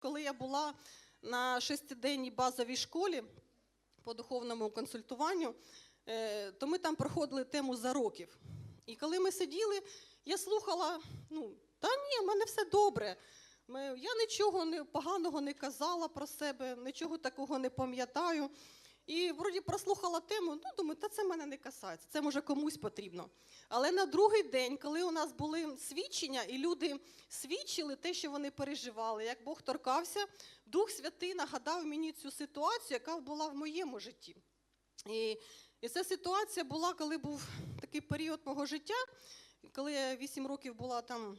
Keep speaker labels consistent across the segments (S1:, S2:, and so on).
S1: Коли я була на шестиденній базовій школі по духовному консультуванню, е, то ми там проходили тему за років. І коли ми сиділи, я слухала: ну, та ні, в мене все добре. Я нічого поганого не казала про себе, нічого такого не пам'ятаю. І вроді прослухала тему, ну думаю, та це мене не касається, це може комусь потрібно. Але на другий день, коли у нас були свідчення, і люди свідчили те, що вони переживали, як Бог торкався, Дух Святий нагадав мені цю ситуацію, яка була в моєму житті. І, і ця ситуація була, коли був такий період мого життя, коли я 8 років була там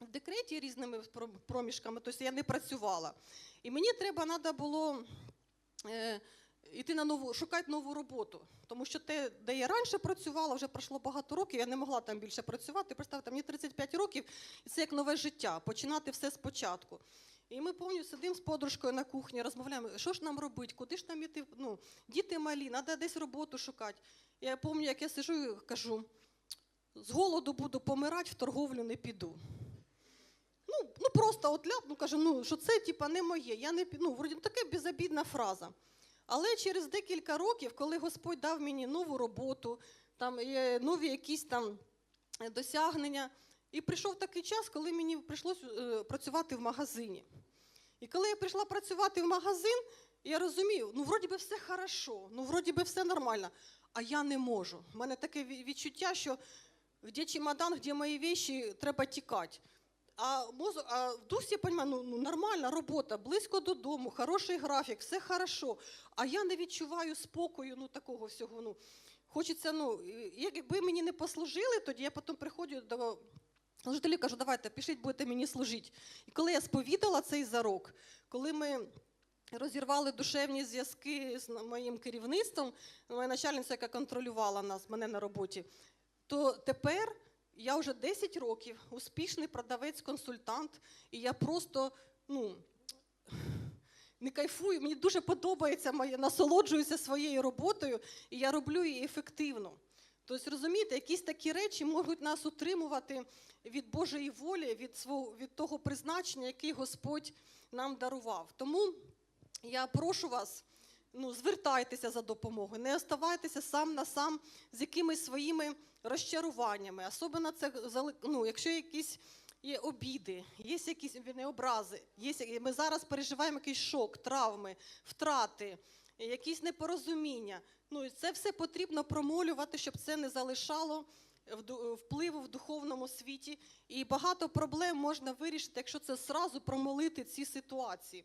S1: в декреті різними проміжками, тобто я не працювала. І мені треба треба було. Іти на нову, шукати нову роботу. Тому що те, де я раніше працювала, вже пройшло багато років, я не могла там більше працювати. Представте, мені 35 років, і це як нове життя, починати все спочатку. І ми повністю сидимо з подружкою на кухні, розмовляємо, що ж нам робити, куди ж нам іти? Ну, діти малі, треба десь роботу шукати. Я пам'ятаю, як я сижу і кажу: з голоду буду помирати, в торговлю не піду. Ну, ну просто от ляпну, кажу, ну, що це типа не моє. Я не, ну, вроді, така безобідна фраза. Але через декілька років, коли Господь дав мені нову роботу, там нові якісь там е, досягнення, і прийшов такий час, коли мені прийшлося е, працювати в магазині. І коли я прийшла працювати в магазин, я розумію, ну вроді би все хорошо, ну вроді би все нормально, а я не можу. У мене таке відчуття, що де чемодан, де мої віші, треба тікати. А, мозок, а дусі я розумію, ну, ну нормальна робота, близько додому, хороший графік, все хорошо. А я не відчуваю спокою, ну такого всього. Ну, хочеться, ну, якби мені не послужили, тоді я потім приходжу до служителів, кажу, давайте, пишіть, будете мені служити. І коли я сповідала цей зарок, коли ми розірвали душевні зв'язки з моїм керівництвом, моя начальниця, яка контролювала нас, мене на роботі, то тепер я вже 10 років успішний продавець-консультант, і я просто ну, не кайфую. Мені дуже подобається моє, насолоджуюся своєю роботою, і я роблю її ефективно. Тобто, розумієте, якісь такі речі можуть нас утримувати від Божої волі, від, свого, від того призначення, який Господь нам дарував. Тому я прошу вас, ну, звертайтеся за допомогою, не оставайтеся сам на сам з якимись своїми розчаруваннями. Особливо це ну, якщо якісь є обіди, є якісь не образи, є, ми зараз переживаємо якийсь шок, травми, втрати, якісь непорозуміння. Ну, і це все потрібно промолювати, щоб це не залишало впливу в духовному світі. І багато проблем можна вирішити, якщо це зразу промолити ці ситуації.